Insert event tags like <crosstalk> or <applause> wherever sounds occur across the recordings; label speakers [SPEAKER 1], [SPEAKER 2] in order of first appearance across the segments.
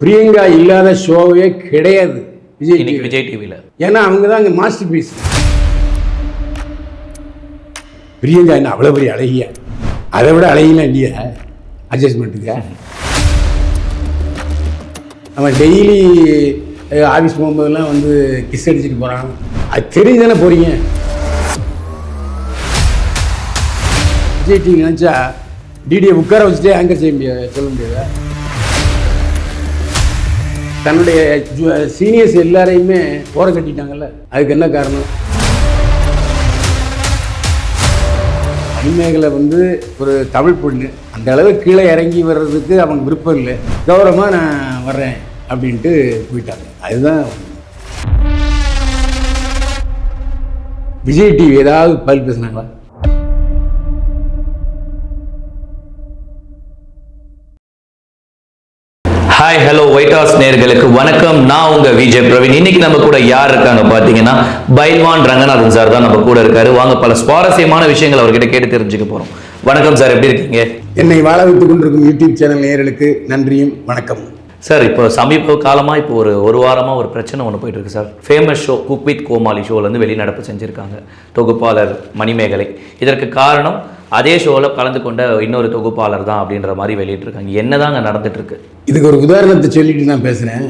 [SPEAKER 1] பிரியங்கா இல்லாத ஷோவே கிடையாது. விஜய்
[SPEAKER 2] இன்னைக்கு. விஜய் டிவியில்
[SPEAKER 1] ஏன்னா அவங்க தான் அங்கே மாஸ்டர் பீஸ். பிரியங்கா என்ன அவ்வளோ பெரிய அழகியா? அதை விட அழகிலாம் இல்லையா அட்ஜஸ்ட்மெண்ட்டுக்கு அவன் டெய்லி ஆஃபீஸ் போகும்போதெல்லாம் வந்து கிஸ் அடிச்சுட்டு போகிறான் அது தெரிஞ்சு தானே போகிறீங்க விஜய் டிவி நினச்சா டிடியை உட்கார வச்சுட்டே ஆங்கர் செய்ய முடியாது சொல்ல முடியாதா? தன்னுடைய சீனியர்ஸ் எல்லாரையுமே ஓர கட்டிட்டாங்கல்ல? அதுக்கு என்ன காரணம்? அடிமைகளை வந்து ஒரு தமிழ் பொண்ணு. அந்த அளவு கீழே இறங்கி வர்றதுக்கு அவங்க விருப்பம் இல்லை. கௌரவமாக நான் வர்றேன் அப்படின்ட்டு போயிட்டாங்க. அதுதான் விஜய் டிவி ஏதாவது பதில் பேசுனாங்களா?
[SPEAKER 2] ஒயிட் ஹவுஸ் நேர்களுக்கு வணக்கம். நான் உங்க விஜய் பிரவீன். இன்னைக்கு நம்ம கூட யார் இருக்காங்க பாத்தீங்கன்னா பைல்வான் ரங்கநாதன் சார் தான் நம்ம கூட இருக்காரு. வாங்க பல சுவாரஸ்யமான விஷயங்கள் அவர்கிட்ட கேட்டு தெரிஞ்சுக்க போறோம். வணக்கம் சார் எப்படி இருக்கீங்க?
[SPEAKER 1] என்னை வாழ வைத்துக் கொண்டிருக்கும் யூடியூப் சேனல் நேர்களுக்கு நன்றியும் வணக்கம்
[SPEAKER 2] சார் இப்போ சமீப காலமாக இப்போ ஒரு ஒரு வாரமாக ஒரு பிரச்சனை ஒன்று போயிட்டு இருக்கு sir famous show cook with Comali ஷோலேருந்து வெளிநடப்பு செஞ்சுருக்காங்க. தொகுப்பாளர் மணிமேகலை. இதற்கு காரணம் அதே ஷோவில் கலந்து கொண்ட இன்னொரு தொகுப்பாளர் தான் அப்படின்ற மாதிரி வெளியிட்டிருக்காங்க. என்னதாங்க நடந்துட்டு இருக்கு
[SPEAKER 1] இதுக்கு ஒரு உதாரணத்தை சொல்லிட்டு நான் பேசுகிறேன்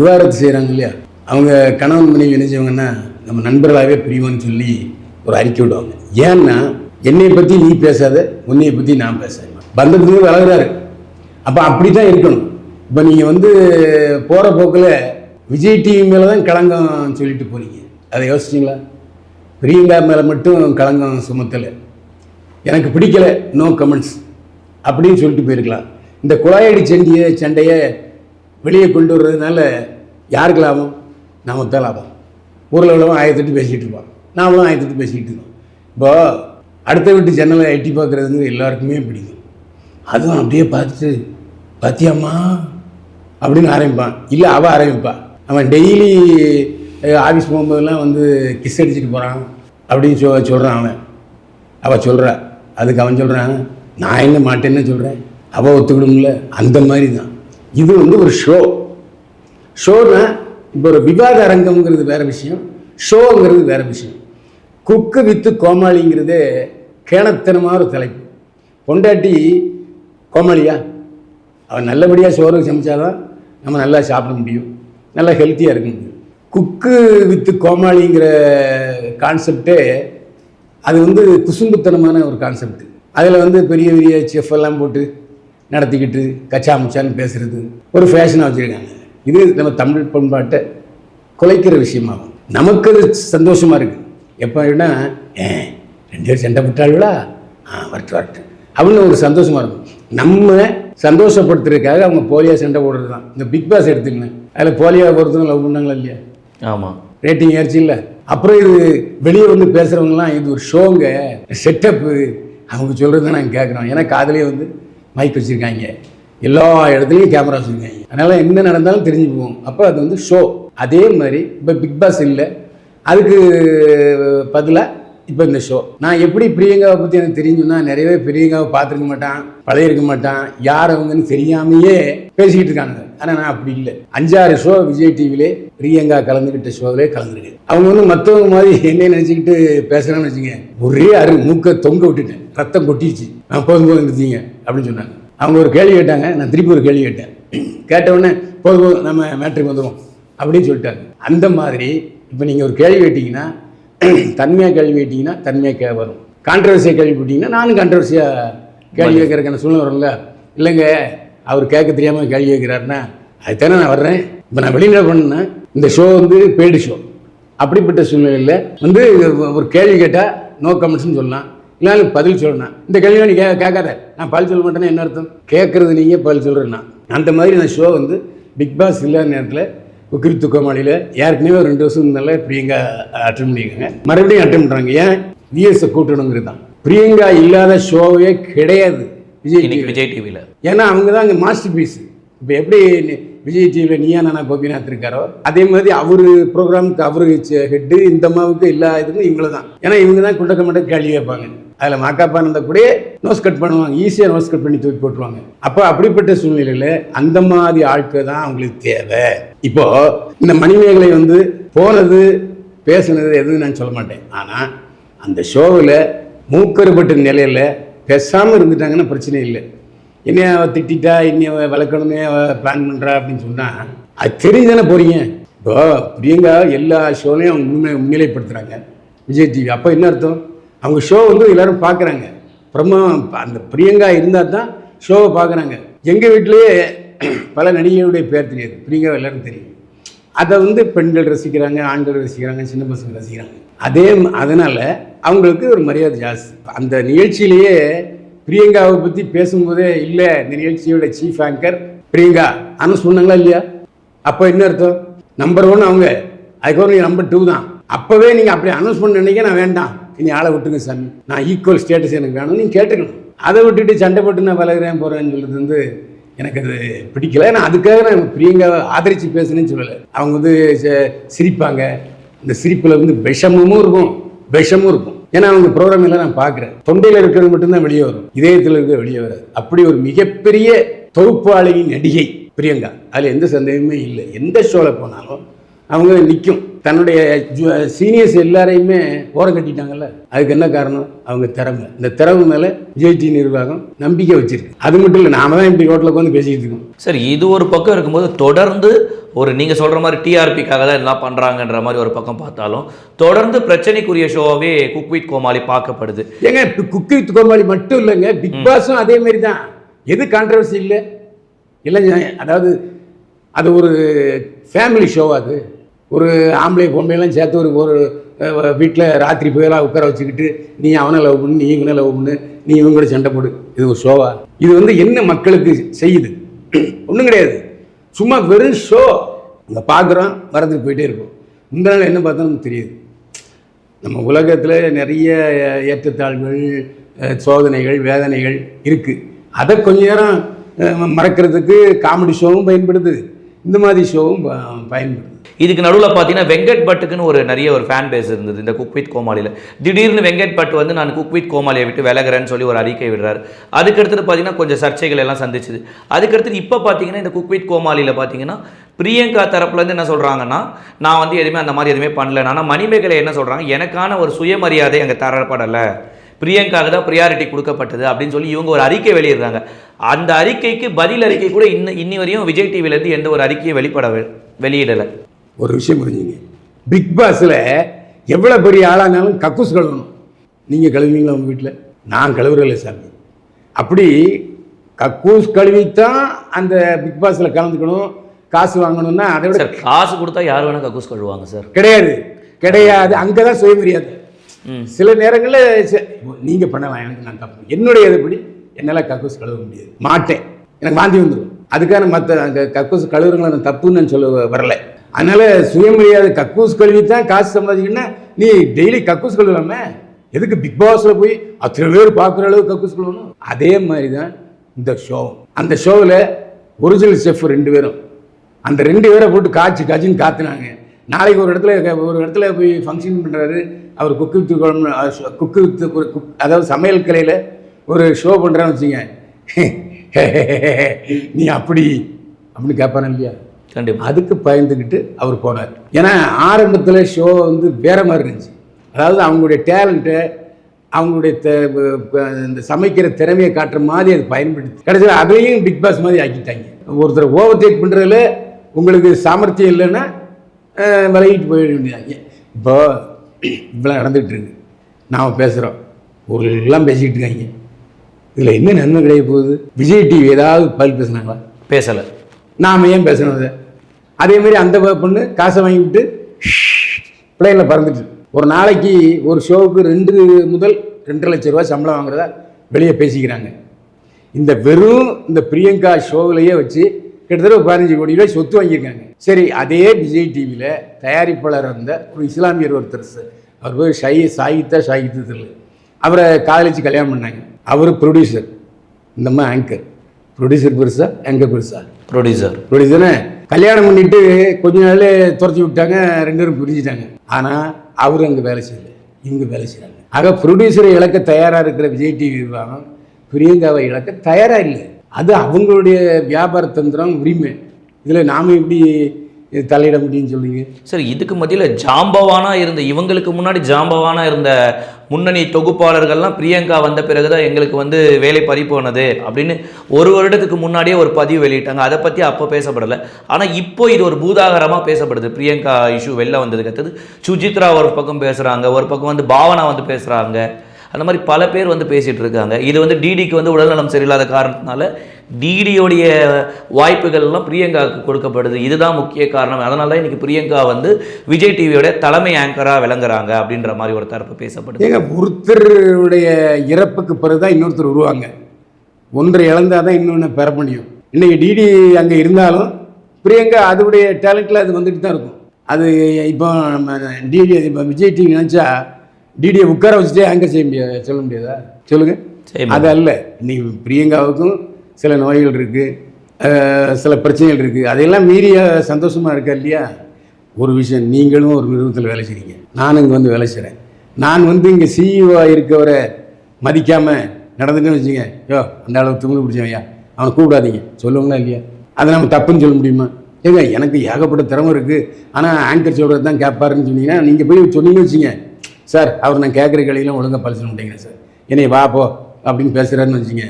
[SPEAKER 1] விவாதத்தை செய்கிறாங்க இல்லையா? அவங்க கணவன் மனைவி நினைச்சவங்கன்னா நம்ம நண்பர்களாகவே பிரிவோன்னு சொல்லி ஒரு அறிக்கை விடுவாங்க. ஏன்னா என்னை பற்றி நீ பேசாத உன்னையை பற்றி நான் பேசுறேன் பந்தத்துக்கு வளர்கிறாரு அப்போ அப்படி தான் இருக்கணும். இப்போ நீங்கள் வந்து போகிற போக்கில் விஜய் டிவி மேலே தான் கலங்கம் சொல்லிட்டு போனீங்க. அதை யோசிச்சிங்களா? பிரியங்கா மேலே மட்டும் களங்கம் சுமத்தலை. எனக்கு பிடிக்கல நோ கமெண்ட்ஸ் அப்படின்னு சொல்லிட்டு போயிருக்கலாம். இந்த குழாயடி சண்டையை சண்டையை வெளியே கொண்டு வர்றதுனால யாருக்கு லாபம்? நாம தான் லாபம். ஊரில் உள்ளவன் ஆயத்தட்டு பேசிகிட்டு இருப்பான். நாமளும் ஆயத்தட்டு பேசிக்கிட்டு இருக்கோம். இப்போ அடுத்த வீட்டு ஜன்னலை எட்டி பார்க்குறதுங்கிறது எல்லாருக்குமே பிடிக்கும். அதுவும் அப்படியே பார்த்துட்டு பாத்தியாம்மா அப்படின்னு ஆரம்பிப்பான். இல்லை அவள் ஆரம்பிப்பான் அவன் டெய்லி ஆஃபீஸ் போகும்போதெல்லாம் வந்து கிஸ் அடிச்சுட்டு போகிறான் அப்படின்னு சொ சொல்கிறான் அவன். அவள் சொல்கிறா அதுக்கு அவன் சொல்கிறான் நான் என்ன மாட்டேன்னு சொல்கிறேன் அவள் ஒத்துக்கணும்ல அந்த மாதிரி தான் இது வந்து ஒரு ஷோ ஷோனா இப்போ ஒரு விவாத அரங்கம்ங்கிறது வேற விஷயம். ஷோங்கிறது வேற விஷயம். குக்கு வித்து கோமாளிங்கிறதே கேணத்தனமான ஒரு தலைப்பு. பொண்டாட்டி கோமாளியா? அவன் நல்லபடியாக சோறு சமைச்சாதான் நம்ம நல்லா சாப்பிட முடியும். நல்லா ஹெல்த்தியாக இருக்க முடியும். குக்கு வித்து கோமாளிங்கிற கான்செப்டே அது வந்து குசும்புத்தனமான ஒரு கான்செப்ட் அதில் வந்து பெரிய பெரிய செஃப் எல்லாம் போட்டு நடத்திக்கிட்டு கச்சா முச்சான்னு பேசுகிறது ஒரு ஃபேஷனாக வச்சுருக்காங்க. இது நம்ம தமிழ் பண்பாட்டை குலைக்கிற விஷயமாகும். நமக்கு அது சந்தோஷமாக இருக்குது எப்போனா ஏன் ரெண்டு பேரும் சண்டை விட்டாள்களா ஆ வரட்டு வரட்டு அப்படின்னு ஒரு சந்தோஷமாக இருக்கும். நம்ம சந்தோஷப்படுத்துறதுக்காக அவங்க போலியாக சண்டை போடுறது தான் இந்த பிக் பாஸ் எடுத்துக்கணும் அதில் போலியாக பொறுத்தவங்க லவ் பண்ணாங்களா இல்லையா?
[SPEAKER 2] ஆமா.
[SPEAKER 1] ரேட்டிங் ஏறிச்சு இல்லை? அப்புறம் இது வெளியே வந்து பேசுகிறவங்கலாம் இது ஒரு ஷோங்க செட்டப்பு அவங்க சொல்கிறது நாங்கள் கேட்குறோம் ஏன்னா காதுலேயே வந்து மைக் வச்சுருக்காங்க. எல்லா இடத்துலையும் கேமரா வச்சுருக்காங்க. அதனால் என்ன நடந்தாலும் தெரிஞ்சு போகும் அப்போ அது வந்து ஷோ அதே மாதிரி இப்போ பிக் பாஸ் இல்லை. அதுக்கு பதிலாக இப்போ இந்த ஷோ நான் எப்படி பிரியங்காவை பற்றி எனக்கு தெரிஞ்சுன்னா நிறையவே பிரியங்காவை பார்த்துருக்க மாட்டான் பழையிருக்க மாட்டான் யார் அவங்கன்னு தெரியாமையே பேசிக்கிட்டு இருக்காங்க ஆனால் நான் அப்படி இல்லை. அஞ்சாறு ஷோ விஜய் டிவிலே பிரியங்கா கலந்துக்கிட்ட ஷோவிலே கலந்துருக்கு அவங்க வந்து மற்றவங்க மாதிரி என்னை நினச்சிக்கிட்டு பேசுகிறேன்னு வச்சுங்க ஒரே அரு மூக்க தொங்க விட்டுட்டேன். ரத்தம் கொட்டிடுச்சு. நான் போதும் போதும் இருந்தீங்க அப்படின்னு சொன்னாங்க. அவங்க ஒரு கேள்வி கேட்டாங்க நான் திருப்பி ஒரு கேள்வி கேட்டேன். கேட்டவுடனே போதும் போதும் நம்ம மேட்ருக்கு வந்துடுவோம் அப்படின்னு சொல்லிட்டாங்க. அந்த மாதிரி இப்போ நீங்கள் ஒரு கேள்வி கேட்டிங்கன்னா <clears throat> தன்மையாக கேள்வி கேட்டிங்கன்னா தன்மையாக கே வரும். கான்ட்ரவர்சியாக கேள்வி போட்டிங்கன்னா நானும் கான்ட்ரவர்சியாக கேள்வி கேட்கறதுக்கான சூழ்நிலை வரும்ல. இல்லைங்க அவர் கேட்க தெரியாமல் கேள்வி கேட்குறாருன்னா அதுதானே நான் வர்றேன். இப்போ நான் வெளியில் பண்ணேன் இந்த ஷோ வந்து பெய்டு ஷோ அப்படிப்பட்ட சூழ்நிலையில் வந்து ஒரு கேள்வி கேட்டால் நோ கமெண்ட்ஸ்னு சொல்லலாம். இல்லைனாலும் பதில் சொல்லணும் இந்த கேள்வியை நீ கே கேட்காத. நான் பதில் சொல்ல மாட்டேன்னா என்ன அர்த்தம்? கேட்குறது நீங்கள் பதில் சொல்கிறேன்னா அந்த மாதிரி இந்த ஷோ வந்து பிக் பாஸ் இல்லாத நேரத்தில் உக்கிரி துக்கமாளியில் ஏற்கனவே ஒரு ரெண்டு வருஷம் முன்னால பிரியங்கா அட்டன் பண்ணியிருக்காங்க. மறுபடியும் அட்டன் பண்ணுறாங்க ஏன்? விஎஸை கூட்டணுங்கிறது தான். பிரியங்கா இல்லாத ஷோவே கிடையாது. விஜய் TV.
[SPEAKER 2] விஜய் டிவியில்
[SPEAKER 1] ஏன்னா அவங்க தான் அங்கே மாஸ்டர் பீஸ் இப்போ எப்படி விஜய் டிவியில் நீயா நானா கோபிநாத் இருக்காரோ? அதே மாதிரி அவர் ப்ரோக்ராமுக்கு அவரு ஹெட்டு இந்த அம்மாவுக்கு எல்லா இதுக்கும் இவங்கள தான். ஏன்னா இவங்க தான் குண்டக்க மட்டும் கேள்வி கேட்பாங்க. அதில் மாக்காப்பா இருந்தால் கூட நோஸ் கட் பண்ணுவாங்க. ஈஸியாக நோஸ் கட் பண்ணி தூக்கி போட்டுருவாங்க. அப்போ அப்படிப்பட்ட சூழ்நிலையில் அந்த மாதிரி ஆட்கள் தான் அவங்களுக்கு தேவை. இப்போது இந்த மணிமேகலை வந்து போனது பேசுனது எதுவும் நான் சொல்ல மாட்டேன். ஆனால் அந்த ஷோவில் மூக்கறுபட்ட நிலையில் பேசாமல் இருந்துட்டாங்கன்னா பிரச்சனை இல்லை. என்னைய அவள் திட்டிட்டா இன்னைய வளர்க்கணுமே பிளான் பண்ணுறா அப்படின்னு சொன்னால் அது தெரியுதானே போறீங்க. இப்போ பிரியங்கா எல்லா ஷோலையும் அவங்க முன்னிலைப்படுத்துகிறாங்க விஜய் டிவி அப்போ என்ன அர்த்தம்? அவங்க ஷோ வந்து எல்லாரும் பார்க்குறாங்க. அப்புறமா அந்த பிரியங்கா இருந்தால் தான் ஷோவை பார்க்குறாங்க. எங்கள் வீட்டிலேயே <clears throat> பல நடிகையுடைய பேர் தெரியாது. பிரியங்கா எல்லாரும் தெரியும். அதை வந்து பெண்கள் ரசிக்கிறாங்க ஆண்கள் ரசிக்கிறாங்க சின்ன பசங்க ரசிக்கிறாங்க. அதே அதனால் அவங்களுக்கு ஒரு மரியாதை ஜாஸ்தி. அந்த நிகழ்ச்சியிலேயே பிரியங்காவை பற்றி பேசும்போதே இல்லை இந்த நிகழ்ச்சியோட சீஃப் ஆங்கர் பிரியங்கா. அனௌன்ஸ் பண்ணாங்களா இல்லையா? அப்போ என்ன அர்த்தம்? நம்பர் ஒன் அவங்க. அதுக்கப்புறம் நீங்கள் நம்பர் டூ தான். அப்போவே நீங்கள் அப்படி அனௌன்ஸ் பண்ண நினைக்க நான் வேண்டாம். இனி ஆளை விட்டுங்க சாமி. நான் ஈக்குவல் ஸ்டேட்டஸ் எனக்கு வேணும். நீங்கள் கேட்டுக்கணும். அதை விட்டுட்டு சண்டை போட்டு நான் விலகிறேன் போகிறேன்னு சொல்கிறது வந்து எனக்கு அது பிடிக்கல. நான் அதுக்காக நான் பிரியங்காவை ஆதரித்து பேசுனேன்னு சொல்லலை. அவங்க வந்து சிரிப்பாங்க. இந்த சிரிப்பில் வந்து விஷமமும் இருக்கும். விஷமும் இருக்கும். ஏன்னா அவங்க ப்ரோக்ராம் எல்லாம் நான் பார்க்குறேன். தொண்டையில் இருக்கிறது மட்டும்தான் வெளியே வரும். இதயத்தில் இருக்கிறது வெளியே வராது. அப்படி ஒரு மிகப்பெரிய தொகுப்பாளியின் நடிகை பிரியங்கா. அதில் எந்த சந்தேகமே இல்லை. எந்த ஷோவில் போனாலும் அவங்க நிற்கும் தன்னுடைய சீனியர்ஸ் எல்லாரையுமே ஓரம் கட்டிட்டாங்கல்ல? அதுக்கு என்ன காரணம்? அவங்க திறமை. இந்த திறமை மேலே விஜய் டி நிர்வாகம் நம்பிக்கை வச்சிருக்கு. அது மட்டும் இல்லை நாம தான் இப்படி ரோட்டில் உட்காந்து பேசிக்கிட்டு இருக்கோம்.
[SPEAKER 2] சார் இது ஒரு பக்கம் இருக்கும்போது தொடர்ந்து ஒரு நீங்கள் சொல்கிற மாதிரி டிஆர்பிக்காக தான் எல்லாம் பண்ணுறாங்கன்ற மாதிரி ஒரு பக்கம் பார்த்தாலும் தொடர்ந்து பிரச்சனைக்குரிய ஷோவாகவே குக் வித் கோமாளி பார்க்கப்படுது.
[SPEAKER 1] ஏங்க இப்போ குக்கு வித் கோமாளி மட்டும் இல்லைங்க பிக் பாஸும் அதே மாதிரி தான். எது கான்ட்ரவர்சி இல்லை? இல்லைங்க அதாவது அது ஒரு ஃபேமிலி ஷோ அது. ஒரு ஆம்பளை பொம்பளைலாம் சேர்த்து ஒரு ஒரு வீட்டில் ராத்திரி புயலாக உட்கார வச்சுக்கிட்டு நீ அவனை லவ் பண்ணு நீ இவனை லவ் பண்ணு நீ இவங்க கூட சண்டை போடு. இது ஒரு ஷோவா இது வந்து என்ன மக்களுக்கு செய்யுது? ஒன்றும் கிடையாது. சும்மா வெறும் ஷோ அங்கே பார்க்குறோம் வரதுக்கு போயிட்டே இருக்கும். இந்த நாள் என்ன பார்த்தாலும் தெரியுது. நம்ம உலகத்தில் நிறைய ஏற்றத்தாழ்வுகள் சோதனைகள் வேதனைகள் இருக்குது அதை கொஞ்ச நேரம் மறக்கிறதுக்கு காமெடி ஷோவும் பயன்படுது. இந்த மாதிரி ஷோவும் பயன்படுது.
[SPEAKER 2] இதுக்கு நடுவில் பார்த்தீங்கன்னா வெங்கட் பட்டுக்குன்னு ஒரு நிறைய ஒரு ஃபேன் பேஸ் இருந்தது இந்த குக் வித் கோமாளியில் திடீர்னு வெங்கட் பட் வந்து நான் குக் வித் கோமாளியை விட்டு விலகிறேன்னு சொல்லி ஒரு அறிக்கை விடுறாரு. அதுக்கடுத்தது பார்த்தீங்கன்னா கொஞ்சம் சர்ச்சைகள் எல்லாம் சந்திச்சுது. அதுக்கடுத்து இப்போ பார்த்தீங்கன்னா இந்த குக் வித் கோமாளியில் பார்த்தீங்கன்னா பிரியங்கா தரப்புலேருந்து என்ன சொல்கிறாங்கன்னா நான் வந்து எதுவுமே அந்த மாதிரி எதுவுமே பண்ணல. ஆனால் மணிமேகலை என்ன சொல்கிறாங்க எனக்கான ஒரு சுயமரியாதை அங்கே தரப்படலை. பிரியங்காவுக்கு தான் ப்ரியாரிட்டி கொடுக்கப்பட்டது அப்படின்னு சொல்லி இவங்க ஒரு அறிக்கை வெளியிடுறாங்க. அந்த அறிக்கைக்கு பதில் அறிக்கை கூட இன்ன இன்னி வரையும் விஜய் டிவிலேருந்து எந்த ஒரு அறிக்கையும் வெளிப்பட வெளியிடலை.
[SPEAKER 1] ஒரு விஷயம் புரிஞ்சுங்க. பிக் பாஸில் எவ்வளோ பெரிய ஆளானாலும் கக்கூஸ் கழுவணும். நீங்கள் கழுவுவீங்களா உங்கள் வீட்டில் நான் கழுவுறதில்ல சாமி. அப்படி கக்கூஸ் கழுவித்தான் அந்த பிக் பாஸில் கலந்துக்கணும் காசு வாங்கணும்னா அதை விட
[SPEAKER 2] காசு கொடுத்தா யார் வேணா கக்கூஸ் கழுவாங்க சார்.
[SPEAKER 1] கிடையாது. கிடையாது. அங்கே தான் சுயமரியாதை. சில நேரங்களில் நீங்கள் பண்ணலாம் எனக்கு நான் தப்பு. என்னுடைய இதுபடி என்னால் கக்கூஸ் கழுவ முடியாது. மாட்டேன். எனக்கு வாந்தி வந்துடும் அதுக்கான மற்ற அந்த கக்கூஸ் கழுவுறங்களை நான் தப்புன்னு நான் சொல்ல வரல. அதனால் சுயமரியாதை கக்கூஸ் கழுவி தான் காசு சம்பாதிக்கணும்னா நீ டெய்லி கக்கூஸ் கழுவலாமே எதுக்கு பிக் பாஸில் போய் அத்தனை பேர் பார்க்குற அளவுக்கு கக்கூஸ் கழுவணும்? அதே மாதிரி தான் இந்த ஷோ அந்த ஷோவில் ஒரிஜினல் செஃப் ரெண்டு பேரும். அந்த ரெண்டு பேரை போட்டு காய்ச்சி காய்ச்சின்னு காத்துனாங்க. நாளைக்கு ஒரு இடத்துல ஒரு இடத்துல போய் ஃபங்க்ஷன் பண்ணுறாரு அவர் குக்கு வித்து குழம்பு குக்கு வித்து ஒரு குக் அதாவது சமையல் கலையில் ஒரு ஷோ பண்ணுறான்னு வச்சுங்க <laughs> நீ அப்படி அப்படின்னு கேட்பானு இல்லையா?
[SPEAKER 2] கண்டிப்பா.
[SPEAKER 1] அதுக்கு பயந்துக்கிட்டு அவர் போனார். ஏன்னா ஆரம்பத்தில் ஷோ வந்து வேற மாதிரி இருந்துச்சு. அதாவது அவங்களுடைய டேலண்ட்டை அவங்களுடைய இந்த சமைக்கிற திறமையை காட்டுற மாதிரி அது பயன்படுத்தி கடைசியில் அதையும் பிக் பாஸ் மாதிரி ஆக்கிட்டாங்க. ஒருத்தர் ஓவர்டேக் பண்ணுறதுல உங்களுக்கு சாமர்த்தியம் இல்லைன்னா விலகிட்டு போயிட வேண்டியதாங்க இப்போ இவ்வளோ நடந்துகிட்டு இருக்கு. நாம் பேசுகிறோம் ஒரு எல்லாம் பேசிக்கிட்டு இருக்காங்க. இதில் என்ன நன்மை கிடைக்க போகுது? விஜய் டிவி ஏதாவது பதில் பேசுனாங்களா?
[SPEAKER 2] பேசலை.
[SPEAKER 1] நாம் ஏன் பேசணும் அதை? அதே மாதிரி அந்த பொண்ணு காசை வாங்கிவிட்டு பிளேனில் பறந்துட்டு. ஒரு நாளைக்கு ஒரு ஷோவுக்கு ரெண்டு முதல் ரெண்டரை லட்ச ரூபா சம்பளம் வாங்குறதா வெளியே பேசிக்கிறாங்க. இந்த வெறும் இந்த பிரியங்கா ஷோவிலேயே வச்சு கிட்டத்தட்ட ஒரு பதினஞ்சு கோடி ரூபாய் சொத்து வாங்கியிருக்காங்க. சரி அதே விஜய் டிவியில் தயாரிப்பாளர் இருந்த ஒரு இஸ்லாமியர் ஒருத்தர் அவர் பேர் ஷை சாகித்தா சாகித்து தெரியல. அவரை காதலிச்சு கல்யாணம் பண்ணாங்க. அவர் ப்ரொடியூசர் இந்த மாதிரி ஆங்கர் ப்ரொடியூசர் பெருசா ஆங்கர் பெருசா.
[SPEAKER 2] ப்ரொடியூசர்
[SPEAKER 1] இப்படிதானே கல்யாணம் பண்ணிட்டு கொஞ்ச நாள்ல துரத்தி விட்டாங்க ரெண்டு பேரும் பிரிஞ்சுட்டாங்க. ஆனால் அவர் அங்கே வேலை செய்யல. இவங்க வேலை செய்கிறாங்க ஆக ப்ரொடியூசரை இழக்க தயாராக இருக்கிற விஜய் டிவி நிர்வாகம் பிரியங்காவை இழக்க தயாராக இல்லை. அது அவங்களுடைய வியாபார தந்திரம் உரிமை. இதில் நாம் எப்படி தலையிட முடியும்னு சொல்லுங்க
[SPEAKER 2] சார் இதுக்கு மத்தியில் ஜாம்பவானா இருந்த இவங்களுக்கு முன்னாடி ஜாம்பவானா இருந்த முன்னணி தொகுப்பாளர்கள்லாம் பிரியங்கா வந்த பிறகுதான் எங்களுக்கு வந்து வேலை பறிப்போனது போனது அப்படின்னு ஒரு வருடத்துக்கு முன்னாடியே ஒரு பதிவு வெளியிட்டாங்க. அதை பற்றி அப்போ பேசப்படலை. ஆனால் இப்போ இது ஒரு பூதாகரமாக பேசப்படுது. பிரியங்கா இஷ்யூ வெளில வந்ததுக்கு அடுத்தது. சுஜித்ரா ஒரு பக்கம் பேசுகிறாங்க ஒரு பக்கம் வந்து பாவனா வந்து பேசுகிறாங்க அந்த மாதிரி பல பேர் வந்து பேசிகிட்டு இருக்காங்க. இது வந்து டிடிக்கு வந்து உடல்நலம் சரியில்லாத காரணத்தினால டிடியோடைய வாய்ப்புகள்லாம் பிரியங்காவுக்கு கொடுக்கப்படுது. இதுதான் முக்கிய காரணம். அதனால தான் இன்றைக்கி பிரியங்கா வந்து விஜய் டிவியோட தலைமை ஆங்கராக விளங்குறாங்க அப்படின்ற மாதிரி ஒரு தரப்பு பேசப்படுது.
[SPEAKER 1] ஏங்க ஒருத்தருடைய இறப்புக்கு பிறகு தான் இன்னொருத்தர் உருவாங்க ஒன்றை இழந்தால் தான் இன்னொன்று பெற முடியும். இன்னைக்கு டிடி அங்கே இருந்தாலும் பிரியங்கா அதோடைய டேலண்ட்டில் அது வந்துட்டு தான் இருக்கும். அது இப்போ நம்ம டிடி இப்போ விஜய் டிவி நினச்சா டிடியை உட்கார வச்சுட்டே ஆங்கர் செய்ய முடியாது சொல்ல முடியாதா? சொல்லுங்க.
[SPEAKER 2] செய்ய முடியாது.
[SPEAKER 1] அது அல்ல. இன்னைக்கு பிரியங்காவுக்கும் சில நோய்கள் இருக்குது சில பிரச்சனைகள் இருக்குது அதையெல்லாம் மீறிய சந்தோஷமாக இருக்கா இல்லையா? ஒரு விஷயம் நீங்களும் ஒரு நிறுவனத்தில் வேலை செய்றீங்க. நானும் இங்கே வந்து வேலை செய்கிறேன் நான் வந்து இங்கே சிஇஓ இருக்கவரை மதிக்காமல் நடந்துட்டேன்னு வச்சுங்க யோ அந்த அளவு துணி பிடிச்சவையா அவனை கூப்பிடாதீங்க. சொல்லுவாங்களா இல்லையா? அதை நம்ம தப்புன்னு சொல்ல முடியுமா? ஏங்க எனக்கு ஏகப்பட்ட திறமை இருக்குது ஆனால் ஆங்கர் சொல்கிறது தான் கேட்பாருன்னு சொன்னீங்கன்னா நீங்கள் போய் சொன்னீங்கன்னு வச்சுங்க சார் அவர் நான் கேட்குற கலையெல்லாம் ஒழுங்காக பழிச்சு மாட்டேங்கிறேன் சார். என்னை வா போ அப்படின்னு பேசுகிறாருன்னு வச்சுங்க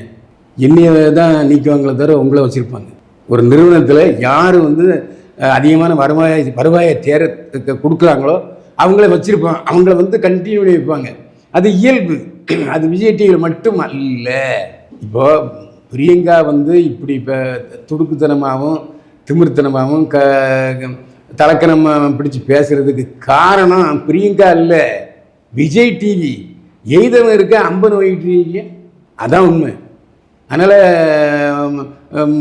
[SPEAKER 1] என்னைய தான் நீக்குவாங்களே தவிர உங்களை வச்சுருப்பாங்க. ஒரு நிறுவனத்தில் யார் வந்து அதிகமான வருவாயை வருவாயை தேரத்துக்கு கொடுக்குறாங்களோ அவங்கள வச்சுருப்பாங்க அவங்கள வந்து கண்டினியூ பண்ணி வைப்பாங்க. அது இயல்பு. அது விஜய் டிவியில் மட்டும் அல்ல இப்போது பிரியங்கா வந்து இப்படி இப்போ துடுக்குத்தனமாகவும் திமிர்த்தனமாகவும் க தலக்கணமாக பிடிச்சி பேசுகிறதுக்கு காரணம் பிரியங்கா இல்லை. விஜய் டிவி. எய்தவன் இருக்க அம்பன் ஒயிட் அதான் உண்மை. அதனால்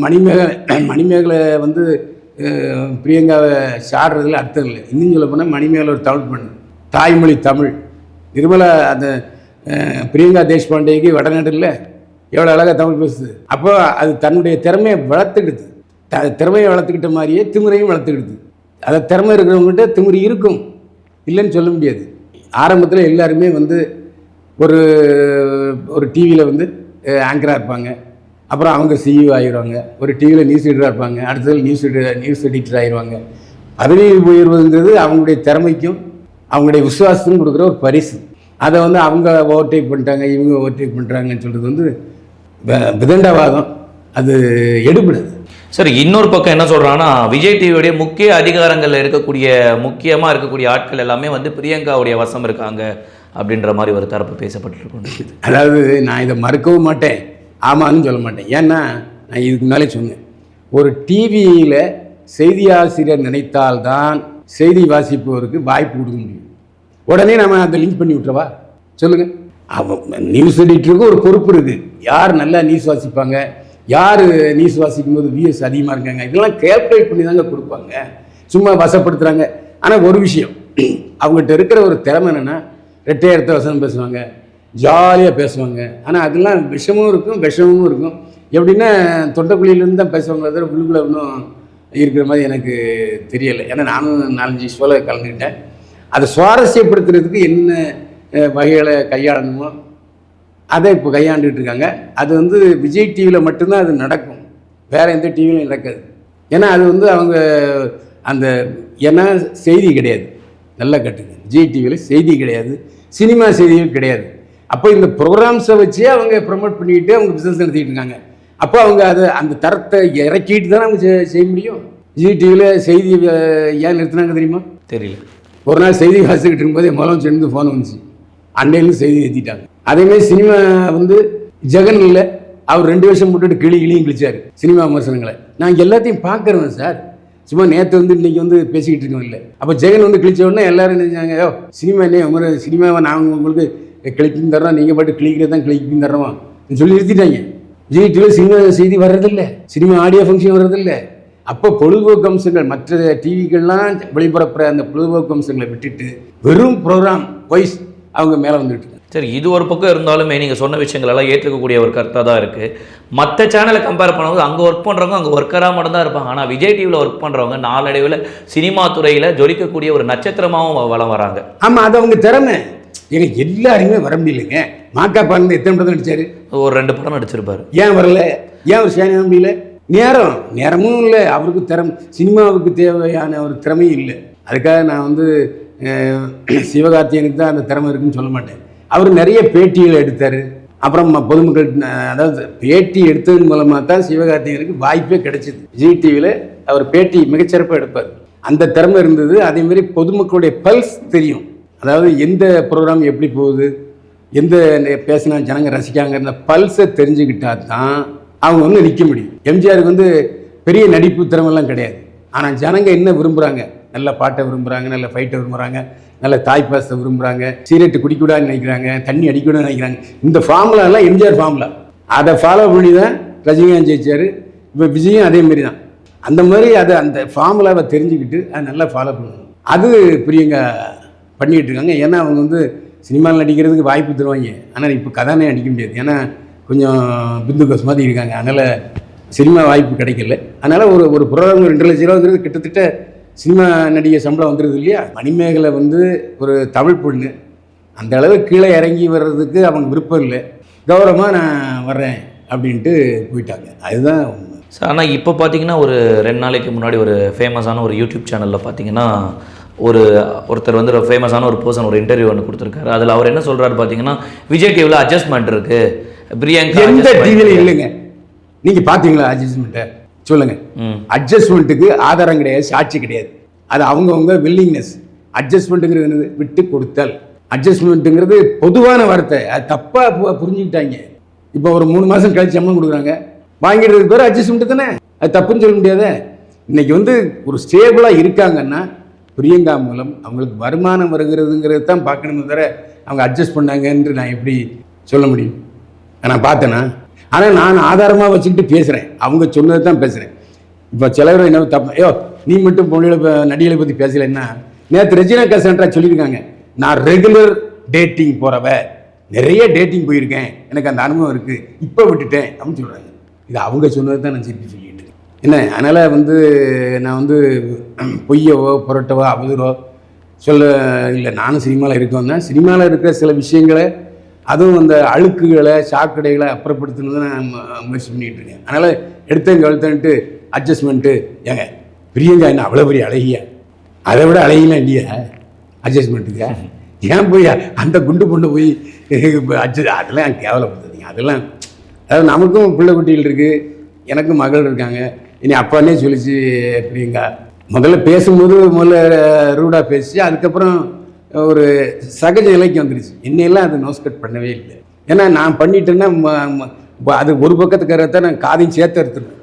[SPEAKER 1] மணிமேக <clears throat> மணிமேகலை வந்து பிரியங்காவை சாடுறதுல அர்த்தம் இல்லை. இன்னும் சொல்ல போனால் மணிமேகலை ஒரு தமிழ் பண்ணு தாய்மொழி தமிழ். நிர்மலா அந்த பிரியங்கா தேஷ்பாண்டேக்கு வடநாட்டில் எவ்வளோ அழகாக தமிழ் பேசுது. அப்போ அது தன்னுடைய திறமையை வளர்த்துக்கிடுது. த திறமையை வளர்த்துக்கிட்ட மாதிரியே திமிரையும் வளர்த்துக்கிடுது. அதை திறமை இருக்கிறவங்ககிட்ட திமிரு இருக்கும். இல்லைன்னு சொல்ல முடியாது. ஆரம்பத்தில் எல்லாருமே வந்து ஒரு ஒரு டிவியில் வந்து ஆங்கராக இருப்பாங்க. அப்புறம் அவங்க சிஇஓ ஆகிடுவாங்க ஒரு டிவியில் நியூஸ் எடிட்டராக இருப்பாங்க. அடுத்தது நியூஸ் எடிட்டர் நியூஸ் எடிட்டர் ஆகிடுவாங்க பதவி உயர்வுங்கிறது அவங்களுடைய திறமைக்கும் அவங்களுடைய விசுவாசத்துக்கும் கொடுக்குற ஒரு பரிசு. அதை வந்து அவங்க ஓவர்டேக் பண்ணிட்டாங்க இவங்க ஓவர்டேக் பண்ணுறாங்கன்னு சொல்கிறது வந்து வ- விதண்டாவாதம் அது எடுபடுது.
[SPEAKER 2] சரி இன்னொரு பக்கம் என்ன சொல்கிறான்னா விஜய் டிவியுடைய முக்கிய அதிகாரங்களில் இருக்கக்கூடிய முக்கியமாக இருக்கக்கூடிய ஆட்கள் எல்லாமே வந்து பிரியங்காவுடைய வசம் இருக்காங்க அப்படின்ற மாதிரி ஒரு தரப்பு பேசப்பட்டுருக்கோம்
[SPEAKER 1] அதாவது நான் இதை மறுக்கவும் மாட்டேன். ஆமான்னு சொல்ல மாட்டேன். ஏன்னா நான் இதுக்கு முன்னாலே சொன்னேன். ஒரு டிவியில் செய்தி ஆசிரியர் நினைத்தால்தான் செய்தி வாசிப்பவருக்கு வாய்ப்பு கொடுக்க முடியும். உடனே நம்ம அதை லிங்க் பண்ணி விட்டுறவா? சொல்லுங்கள் அவன் நியூஸ் எடிட்டருக்கு ஒரு பொறுப்பு இருக்குது யார் நல்லா நியூஸ் வாசிப்பாங்க? யார் நியூஸ் வாசிக்கும் போது விஎஸ் அதிகமாக இருக்காங்க? இதெல்லாம் கேல்குலேட் பண்ணி தாங்க கொடுப்பாங்க. சும்மா வசப்படுத்துகிறாங்க ஆனால் ஒரு விஷயம். அவங்ககிட்ட இருக்கிற ஒரு திறமை என்னென்னா ரெட்டையர்த்த வசனம் பேசுவாங்க. ஜாலியாக பேசுவாங்க. ஆனால் அதெல்லாம் விஷமும் இருக்கும் விஷமும் இருக்கும். எப்படின்னா தொண்டக்குழியிலேருந்து தான் பேசுவாங்களே தவிர உள்ளுக்குள்ள ஒன்றும் இருக்கிற மாதிரி எனக்கு தெரியலை. ஏன்னா நானும் நாலஞ்சு ஷோவில் கலந்துக்கிட்டேன். அதை சுவாரஸ்யப்படுத்துறதுக்கு என்ன வகைகளை கையாளணுமோ அதை இப்போ கையாண்டுட்டு இருக்காங்க அது வந்து விஜய் டிவியில் மட்டும்தான் அது நடக்கும். வேறு எந்த டிவிலையும் நடக்காது. ஏன்னா அது வந்து அவங்க அந்த ஏன்னா செய்தி கிடையாது. நல்லா கட்டுங்க. விஜய் டிவியில் செய்தி கிடையாது. சினிமா செய்திகள் கிடையாது. அப்போ இந்த ப்ரோக்ராம்ஸை வச்சு அவங்க ப்ரொமோட் பண்ணிக்கிட்டு அவங்க பிஸ்னஸ் நடத்திட்டு இருக்காங்க. அப்போ அவங்க அதை அந்த தரத்தை இறக்கிட்டு தானே அவங்க செய்ய முடியும்? விஜய் டிவியில் செய்தி ஏன் நிறுத்தினாங்க தெரியுமா?
[SPEAKER 2] தெரியல.
[SPEAKER 1] ஒரு நாள் செய்தி வாசிக்கிட்டு இருக்கும்போதே முதலமைச்சர் ஃபோன் வந்துச்சு. அன்னையிலும் செய்தி ஏற்றிட்டாங்க அதேமாதிரி சினிமா வந்து ஜெகன் இல்லை. அவர் ரெண்டு வருஷம் போட்டுட்டு கிளி கிளியும் கிழிச்சார். சினிமா விமர்சனங்களை. நான் எல்லாத்தையும் பார்க்குறேன் சார். சும்மா நேற்று வந்து இன்றைக்கி வந்து பேசிக்கிட்டு இருக்கோம் இல்லை. அப்போ ஜெகன் வந்து கிழிச்ச உடனே எல்லாரும் நினைச்சாங்க ஐயோ சினிமா என்ன விமர சினிமாவை நாங்கள் உங்களுக்கு கிளிக்கும் தர்றோம். நீங்கள் பாட்டு கிளிக்கிறது தான் கிளிக்கும் தர்றோம்? சொல்லி நிறுத்திட்டாங்க. ஜி டிவியில் சினிமா செய்தி வர்றதில்லை. சினிமா ஆடியோ ஃபங்க்ஷன் வர்றதில்லை. அப்போ பொழுதுபோக்கு அம்சங்கள் மற்ற டிவிகள்லாம் ஒளிபரப்புற அந்த பொழுதுபோக்கு அம்சங்களை விட்டுட்டு வெறும் ப்ரோக்ராம் வைஸ் அவங்க மேலே வந்துட்டு
[SPEAKER 2] சரி இது ஒரு பக்கம் இருந்தாலுமே நீங்கள் சொன்ன விஷயங்கள் எல்லாம் ஏற்றுக்கக்கூடிய ஒரு கருத்தாக தான் இருக்குது மற்ற சேனலை கம்பேர் பண்ணும்போது அங்கே ஒர்க் பண்ணுறவங்க அங்கே ஒர்க்கராக மட்டும் தான் இருப்பாங்க. ஆனால் விஜய் டிவியில் ஒர்க் பண்ணுறவங்க நாளடைவில் சினிமா துறையில் ஜொலிக்கக்கூடிய ஒரு நட்சத்திரமாகவும் வளம் வராங்க.
[SPEAKER 1] ஆமாம் அது அவங்க திறமை. ஏங்க எல்லாருமே வர முடியலைங்க. மாக்கா பாருங்க எத்தனை படம் நடிச்சாரு?
[SPEAKER 2] ஒரு ரெண்டு படம் நடிச்சிருப்பாரு.
[SPEAKER 1] ஏன் வரல? ஏன் ஒரு சேனை முடியல நேரம். நேரமும் இல்லை. அவருக்கு திறம் சினிமாவுக்கு தேவையான ஒரு திறமையும் இல்லை. அதுக்காக நான் வந்து சிவகார்த்தியனுக்கு தான் அந்த திறமை இருக்குன்னு சொல்ல மாட்டேன். அவர் நிறைய பேட்டிகள் எடுத்தார். அப்புறம் பொதுமக்கள் அதாவது பேட்டி எடுத்ததன் மூலமாக தான் சிவகார்த்திகனுக்கு வாய்ப்பே கிடைச்சிது. விஜய் டிவியில் அவர் பேட்டி மிகச்சிறப்பாக எடுப்பார். அந்த திறமை இருந்தது. அதேமாரி பொதுமக்களுடைய பல்ஸ் தெரியும். அதாவது எந்த ப்ரோக்ராம் எப்படி போகுது எந்த பேசினா ஜனங்க ரசிக்காங்கிற பல்ஸை தெரிஞ்சுக்கிட்டா தான் அவங்க வந்து நிற்க முடியும். எம்ஜிஆருக்கு வந்து பெரிய நடிப்பு திறமெல்லாம் கிடையாது. ஆனால் ஜனங்க என்ன விரும்புகிறாங்க நல்ல பாட்டை விரும்புகிறாங்க நல்ல ஃபைட்டை விரும்புகிறாங்க நல்ல தாய்ப்பாசத்தை விரும்புகிறாங்க சீரட்டு குடிக்கூடாதுன்னு நினைக்கிறாங்க தண்ணி அடிக்கூடாதுன்னு நினைக்கிறாங்க. இந்த ஃபார்முலாலாம் எம்ஜிஆர் ஃபார்முலா அதை ஃபாலோ பண்ணி தான் ரஜினிகாந்த் ஜெயிச்சார். இப்போ விஜயும் அதே மாதிரி தான் அந்த மாதிரி அதை அந்த ஃபார்முலாவை தெரிஞ்சுக்கிட்டு அதை நல்லா ஃபாலோ பண்ணணும். அது பிரியங்கா பண்ணிக்கிட்டு இருக்காங்க. ஏன்னா அவங்க வந்து சினிமாவில் நடிக்கிறதுக்கு வாய்ப்பு தருவாங்க. ஆனால் இப்போ கதானே நடிக்க முடியாது. ஏன்னா கொஞ்சம் பிந்துகோஸ் மாதிரி இருக்காங்க. அதனால் சினிமா வாய்ப்பு கிடைக்கல. அதனால் ஒரு ஒரு புரோகிராம் ரெண்டு லட்ச ரூபாங்கிறது கிட்டத்தட்ட சினிமா நடிகை சம்பளம் வந்துடுது இல்லையா? மணிமேகலை வந்து ஒரு தமிழ் பொண்ணு. அந்த அளவு கீழே இறங்கி வர்றதுக்கு அவங்க விருப்பம் இல்லை. கௌரவமாக நான் வர்றேன் அப்படின்ட்டு போயிட்டாங்க. அதுதான்
[SPEAKER 2] சார் ஆனால் இப்போ பார்த்தீங்கன்னா ஒரு ரெண்டு நாளைக்கு முன்னாடி ஒரு ஃபேமஸான ஒரு யூடியூப் சேனலில் பார்த்தீங்கன்னா ஒரு ஒருத்தர் வந்து ஒரு ஃபேமஸான ஒரு பர்சன் ஒரு இன்டர்வியூ ஒன்று கொடுத்துருக்காரு. அதில் அவர் என்ன சொல்கிறாரு பார்த்தீங்கன்னா விஜய் டிவியில் அட்ஜஸ்ட்மெண்ட் இருக்குது பிரியங்கா
[SPEAKER 1] எந்த
[SPEAKER 2] இருக்கு.
[SPEAKER 1] இல்லைங்க. நீங்கள் பார்த்தீங்களா அட்ஜஸ்ட்மெண்ட்டை சொல்லுங்கள்
[SPEAKER 2] ம்.
[SPEAKER 1] அட்ஜஸ்ட்மெண்ட்டுக்கு ஆதாரம் கிடையாது சாட்சி கிடையாது. அது அவங்கவுங்க வில்லிங்னஸ் அட்ஜஸ்ட்மெண்ட்டுங்கிறது என்னது? விட்டு கொடுத்தல். அட்ஜஸ்ட்மெண்ட்டுங்கிறது பொதுவான வார்த்தை. அது தப்பாக புரிஞ்சுக்கிட்டாங்க. இப்போ ஒரு மூணு மாதம் கழிச்சு சம்பளம் கொடுக்குறாங்க. வாங்கிடுறதுக்கு பேர் அட்ஜஸ்ட்மெண்ட் தானே? அது தப்புன்னு சொல்ல முடியாதே? இன்னைக்கு வந்து ஒரு ஸ்டேபிளாக இருக்காங்கன்னா பிரியங்கா மூலம் அவங்களுக்கு வருமானம் வருகிறதுங்கிறது தான் பார்க்கணுமே தவிர அவங்க அட்ஜஸ்ட் பண்ணாங்கன்று நான் எப்படி சொல்ல முடியும்? நான் பார்த்தேனா? ஆனால் நான் ஆதாரமாக வச்சுக்கிட்டு பேசுகிறேன் அவங்க சொன்னதை தான் பேசுகிறேன் இப்போ சிலர் என்ன தப்பு ஐயோ நீ மட்டும் பொண்ணுகளை நடிகளை பற்றி பேசலைன்னா நேற்று ரெஜினா கசன்ட்ரா சொல்லியிருக்காங்க. நான் ரெகுலர் டேட்டிங் போகிறவ நிறைய டேட்டிங் போயிருக்கேன். எனக்கு அந்த அனுபவம் இருக்குது இப்போ விட்டுட்டேன் அப்படின்னு சொல்கிறாங்க இது அவங்க சொன்னது தான் நான் திருப்பி சொல்லிட்டு இருக்கேன். என்ன அதனால் வந்து நான் வந்து பொய்யவோ புரட்டவோ அவதூறோ சொல்ல இல்லை. நானும் சினிமாவில் இருக்கோம் தான் சினிமாவில் இருக்கிற சில விஷயங்களை அதுவும் அந்த அழுக்குகளை சாக்கடைகளை அப்புறப்படுத்தணும்னு தான் நான் முயற்சி பண்ணிகிட்டு இருக்கேன். அதனால் எடுத்தேன் கழுத்தன்ட்டு அட்ஜஸ்ட்மெண்ட்டு ஏங்க பிரியங்கா என்ன அவ்வளோ பெரிய அழகியா? அதை விட அழகிலாம் இல்லையா? அட்ஜஸ்ட்மெண்ட்டுக்கா ஏன் போய் அந்த குண்டு பொண்ணு போய் அட்ஜஸ்ட் அதெல்லாம் கேவலப்படுத்துறீங்க அதெல்லாம் அதாவது நமக்கும் பிள்ளை குட்டிகள் இருக்குது எனக்கும் மகள் இருக்காங்க. இனி அப்பானே சொல்லிச்சு பிரியங்கா. முதல்ல பேசும்போது முதல்ல ரூடாக பேசி அதுக்கப்புறம் ஒரு சகஜ நிலைக்கு வந்துருச்சு என்னையெல்லாம் அது நோஸ் கட் பண்ணவே இல்லை. ஏன்னா நான் பண்ணிட்டேன்னா ம- ம- அது ஒரு பக்கத்துக்கு நான் காதையும் சேர்த்து எடுத்துருவேன்.